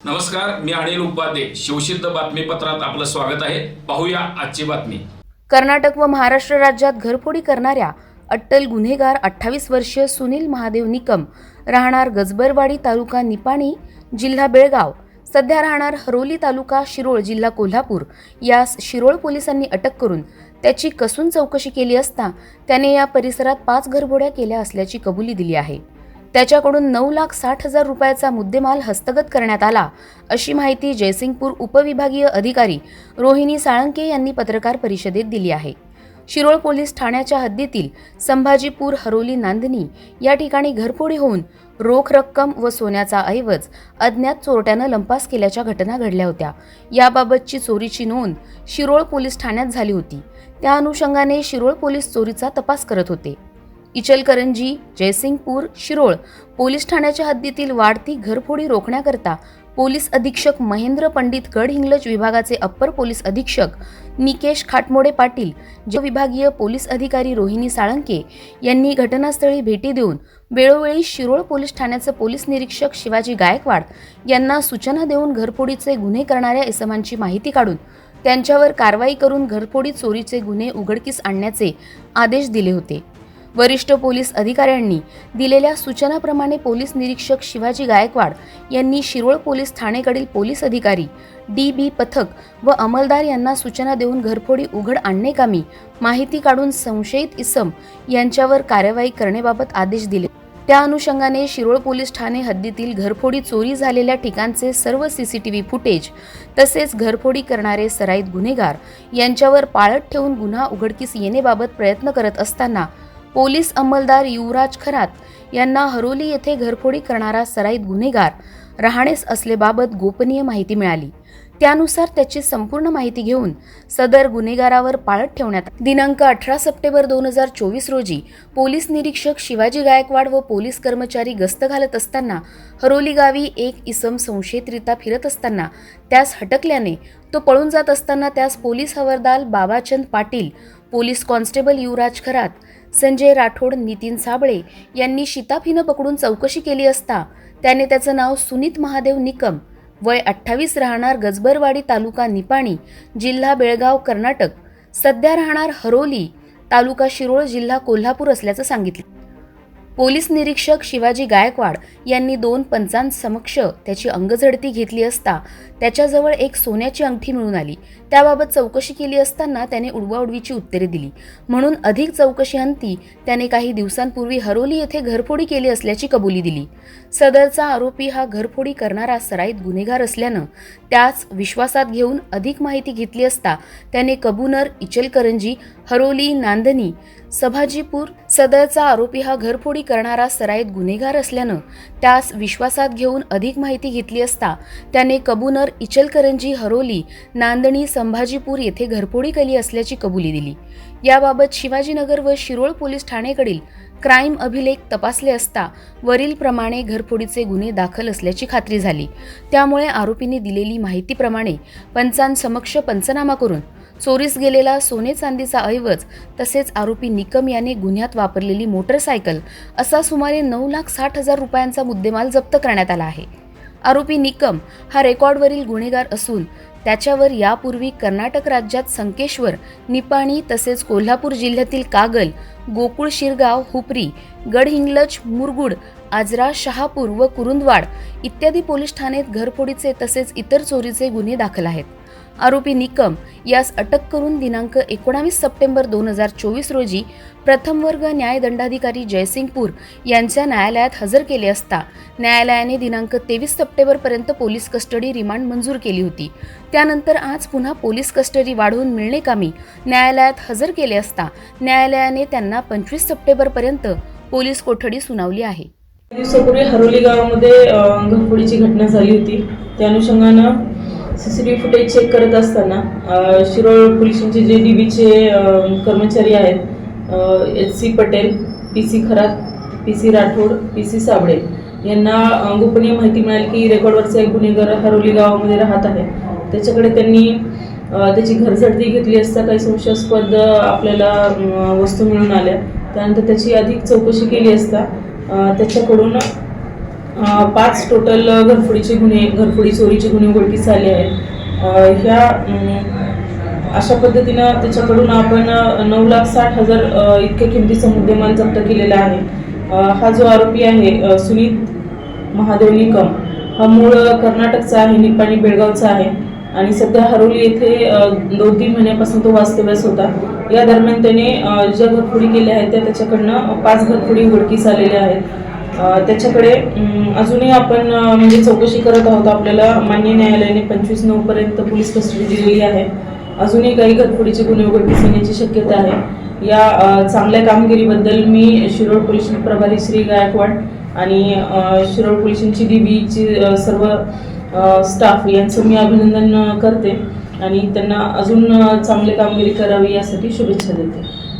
नमस्कार मी अनिल उपाध्ये. शिवसिद्ध बातमीपत्रात आपलं स्वागत आहे. पाहूया आजची बातमी. कर्नाटक व महाराष्ट्र राज्यात घरफोडी करणाऱ्या अट्टल गुन्हेगार अठ्ठावीस वर्षीय सुनील महादेव निकम राहणार गजबरवाडी तालुका निपाणी जिल्हा बेळगाव सध्या राहणार हरोली तालुका शिरोळ जिल्हा कोल्हापूर. यास शिरोळ पोलिसांनी अटक करून त्याची कसून चौकशी केली असता त्याने या परिसरात पाच घरबोड्या केल्या असल्याची कबुली दिली आहे. त्याच्याकडून नऊ लाख साठ हजार रुपयाचा मुद्देमाल हस्तगत करण्यात आला अशी माहिती जयसिंगपूर उपविभागीय अधिकारी रोहिणी साळंके यांनी पत्रकार परिषदेत दिली आहे. शिरोळ पोलीस ठाण्याच्या हद्दीतील संभाजीपूर हरोली नांदणी या ठिकाणी घरफोडी होऊन रोख रक्कम व सोन्याचा ऐवज अज्ञात चोरट्यानं लंपास केल्याच्या घटना घडल्या होत्या. याबाबतची चोरीची नोंद शिरोळ पोलीस ठाण्यात झाली होती. त्या अनुषंगाने शिरोळ पोलीस चोरीचा तपास करत होते. इचलकरंजी जयसिंगपूर शिरोळ पोलीस ठाण्याच्या हद्दीतील वाढती घरफोडी रोखण्याकरता पोलीस अधीक्षक महेंद्र पंडित गडहिंग्लज विभागाचे अप्पर पोलीस अधीक्षक निकेश खाटमोडे पाटील जे विभागीय पोलीस अधिकारी रोहिणी साळंके यांनी घटनास्थळी भेटी देऊन वेळोवेळी शिरोळ पोलीस ठाण्याचे पोलीस निरीक्षक शिवाजी गायकवाड यांना सूचना देऊन घरफोडीचे गुन्हे करणाऱ्या इसमांची माहिती काढून त्यांच्यावर कारवाई करून घरफोडी चोरीचे गुन्हे उघडकीस आणण्याचे आदेश दिले होते. वरिष्ठ पोलीस अधिकाऱ्यांनी दिलेल्या सूचनाप्रमाणे पोलीस निरीक्षक शिवाजी गायकवाड यांनी शिरोळ पोलीस ठाणेकडील पोलीस अधिकारी डी बी पथक व अंमलदार यांना सूचना देऊन घरफोडी उघड आणणेकामी माहिती काढून संशयित इसम यांच्यावर कार्यवाही करण्याबाबत आदेश दिले. त्या अनुषंगाने शिरोळ पोलीस ठाणे हद्दीतील घरफोडी चोरी झालेल्या ठिकाणचे सर्व सीसीटीव्ही फुटेज तसेच घरफोडी करणारे सराईत गुन्हेगार यांच्यावर पाळत ठेवून गुन्हा उघडकीस येण्याबाबत प्रयत्न करत असताना पोलीस अंमलदार युवराज खरात यांना हरोली येथे घरफोडी करणारा सराईत गुन्हेगार राहणेस असलेबाबत गोपनीय माहिती मिळाली. त्यानुसार त्याची संपूर्ण माहिती घेऊन सदर गुन्हेगारावर पाळत ठेवण्यात दिनांक अठरा सप्टेंबर दोन हजार चोवीस रोजी पोलीस निरीक्षक शिवाजी गायकवाड व पोलीस कर्मचारी गस्त घालत असताना हरोली गावी एक इसम संशयितरित्या फिरत असताना त्यास हटकल्याने तो पळून जात असताना त्यास पोलीस हवालदार बाबाचंद पाटील पोलीस कॉन्स्टेबल युवराज खरात संजय राठोड नितीन साबळे यांनी शिताफीनं पकडून चौकशी केली असता त्याने त्याचं नाव सुनीत महादेव निकम वय अठ्ठावीस राहणार गजबरवाडी तालुका निपाणी जिल्हा बेळगाव कर्नाटक सध्या राहणार हरोली तालुका शिरोळ जिल्हा कोल्हापूर असल्याचं सांगितलं. पोलीस निरीक्षक शिवाजी गायकवाड यांनी दोन पंचांसमक्ष त्याची अंगझडती घेतली असता त्याच्याजवळ एक सोन्याची अंगठी मिळून आली. त्याबाबत चौकशी केली असताना त्याने उडवाउडवीची उत्तरे दिली. म्हणून अधिक चौकशी अंती त्याने काही दिवसांपूर्वी हरोली येथे घरफोडी केली असल्याची कबुली दिली. सदरचा आरोपी हा घरफोडी करणारा सराईत गुन्हेगार असल्यानं त्याच विश्वासात घेऊन अधिक माहिती घेतली असता त्याने कबुनर इचलकरंजी हरोली नांदणी सभाजीपूर सदरचा आरोपी हा घरफोडी करणारा सराईत गुन्हेगार असल्यानं त्यास विश्वासात घेऊन अधिक माहिती घेतली असता त्याने कबुनर इचलकरंजी हरोली नांदणी संभाजीपूर येथे घरफोडी केली असल्याची कबुली दिली. याबाबत शिवाजीनगर व शिरोळ पोलीस ठाणेकडील क्राईम अभिलेख तपासले असता वरीलप्रमाणे घरफोडीचे गुन्हे दाखल असल्याची खात्री झाली. त्यामुळे आरोपीने दिलेली माहितीप्रमाणे पंचांसमक्ष पंचनामा करून चोरीस गेलेला सोने चांदीचा ऐवज तसेच आरोपी निकम याने गुन्ह्यात वापरलेली मोटरसायकल असा सुमारे नऊ लाख साठ हजार रुपयांचा मुद्देमाल जप्त करण्यात आला आहे. आरोपी निकम हा रेकॉर्डवरील गुन्हेगार असून त्याच्यावर यापूर्वी कर्नाटक राज्यात संकेश्वर निपाणी तसेच कोल्हापूर जिल्ह्यातील कागल गोकुळ शिरगाव हुपरी गडहिंग्लज मुरगुड आजरा शहापूर व कुरुंदवाड इत्यादी पोलीस ठाण्यात घरफोडीचे तसेच इतर चोरीचे गुन्हे दाखल आहेत. आरोपी निकम यास अटक करून दिनांक एकोणावीस सप्टेंबर दोन हजार चोवीस रोजी प्रथम वर्ग न्यायदंडाधिकारी जयसिंगपूर यांच्या न्यायालयात हजर केले असता न्यायालयाने दिनांक तेवीस सप्टेंबरपर्यंत पोलीस कस्टडी रिमांड मंजूर केली होती. त्यानंतर आज पुन्हा पोलीस कस्टडी वाढवून मिळणे कामी न्यायालयात हजर केले असता न्यायालयाने त्यांना पंचवीस सप्टेंबरपर्यंत पोलीस कोठडी सुनावली आहे. दिवसापूर्वी हरोली गावामध्ये घरफोडीची घटना झाली होती. त्या अनुषंगानं C C T V footage check करत असताना शिरोळ पोलिसांचे जे डी बीचे कर्मचारी आहेत H C Patel P C Kharat P C Rathod P C Sable यांना गोपनीय माहिती मिळाली की रेकॉर्डवरचा एक गुन्हेगार हरोली गावामध्ये राहत आहे. त्याच्याकडे त्यांनी त्याची घरझडती घेतली असता काही संशयास्पद आपल्याला वस्तू मिळून आल्या. त्यानंतर त्याची अधिक चौकशी केली असता त्याच्याकडून पाच टोटल घरफोडीचे गुन्हे घरफोडी चोरीचे गुन्हे उघडकीस झाले आहेत. ह्या अशा पद्धतीनं त्याच्याकडून आपण नऊ लाख साठ हजार इतक्या किमतीचा मुद्देमाल जप्त केलेला आहे. हा जो आरोपी आहे सुनीत महादेव निकम हा मूळ कर्नाटकचा आहे निपाणी बेळगावचा आहे. आणि सध्या हरोली येथे दोन तीन महिन्यापासून तो वास्तव्यास होता. या दरम्यान त्याने ज्या घरफोडी केल्या आहेत त्या त्याच्याकडनं पाच घरफोडी उघडकीस आलेल्या आहेत. त्याच्याकडे अजूनही आपण म्हणजे चौकशी करत आहोत आपल्याला. मान्य न्यायालयाने पंचवीस नऊ पर्यंत पोलीस कस्टडी दिलेली आहे. अजूनही काही घरफोडीचे गुन्हे उघडकीस येण्याची शक्यता आहे. या चांगल्या कामगिरीबद्दल मी शिरोळ पोलीस प्रभारी श्री गायकवाड आणि शिरोळ पोलिसांची डी बीची सर्व स्टाफ यांचं मी अभिनंदन करते. आणि त्यांना अजून चांगली कामगिरी करावी यासाठी शुभेच्छा देते.